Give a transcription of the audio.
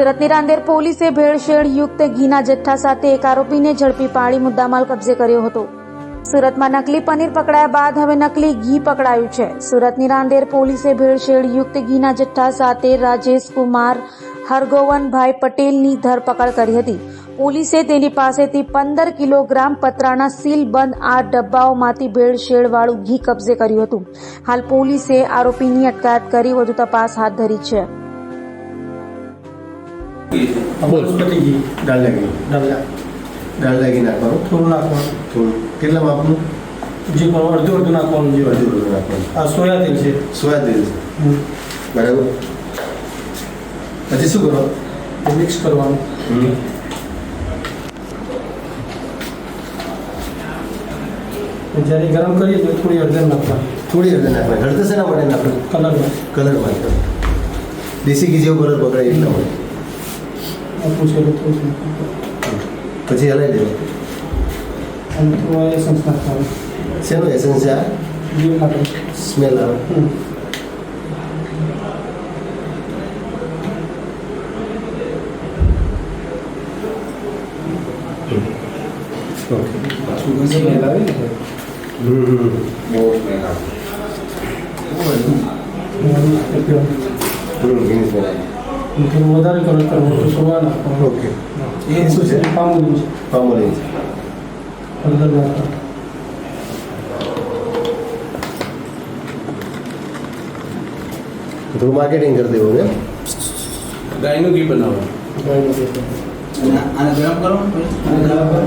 સુરતની રાંદેર પોલીસે ભેળસેળ યુક્ત ઘીના જથ્થા સાથે એક આરોપીને ઝડપી પાડી મુદ્દામાલ કબજે કર્યો હતો. સુરતમાં નકલી પનીર પકડાયા બાદ હવે નકલી ઘી પકડાયું છે. સુરતની રાંદેર પોલીસે ભેળસેળ યુક્ત ઘીના જથ્થા સાથે રાજેશ કુમાર હરગોવનભાઈ પટેલની ધરપકડ કરી હતી. પોલીસે તેની પાસેથી પંદર કિલોગ્રામ પતરાના સીલ બંધ આ ડબ્બાઓમાંથી ભેળસેળવાળું ઘી કબજે કર્યું હતું. હાલ પોલીસે આરોપીની અટકાયત કરી વધુ તપાસ હાથ ધરી છે. વનસ્પતિ ઘી લાગી દાળ દાળ લાગી નાખવાનું. થોડું નાખવાનું. થોડું. કેટલા માપનું? જે પણ અડધું અડધું નાખવાનું જે અડધું અડધું નાખવાનું. આ સોયા તેલ છે. સોયા તેલ છે બરાબર. પછી શું કરો? મિક્સ કરવાનું. જ્યારે ગરમ કરીએ તો થોડી હળદર નાખવાની. થોડી હળદર નાખવાની. હળદર શેના માટે નાખવાની? કલરમાં. કલર માટે દેશી ઘી જેવું કલર પકડાય એટલા માટે. આપવું છે એટલે થોડું નાખવાનું. પછી હલાવી દેવું અને થોડું એસન્સ નાખવાનું શેનું એસન્સ છે આ ઘી માટે સ્મેલ આવે હમ. ઓકે સ્મેલ આવે ને હમ બહુ સ્મેલ આવે એનું ઉપયોગ. હમ ઘીની સ્મેલ આવે થોડું વધારે કરો કરવો તો સોયા ઓકે એ શું છે પામોલી છે પામોલી છે અંદર થોડું માર્કેટિંગ કરી દેવું ને ગાયનું ઘી બનાવો ગાયનું તેલ. આને ગરમ કરો અને ગરમ કરો.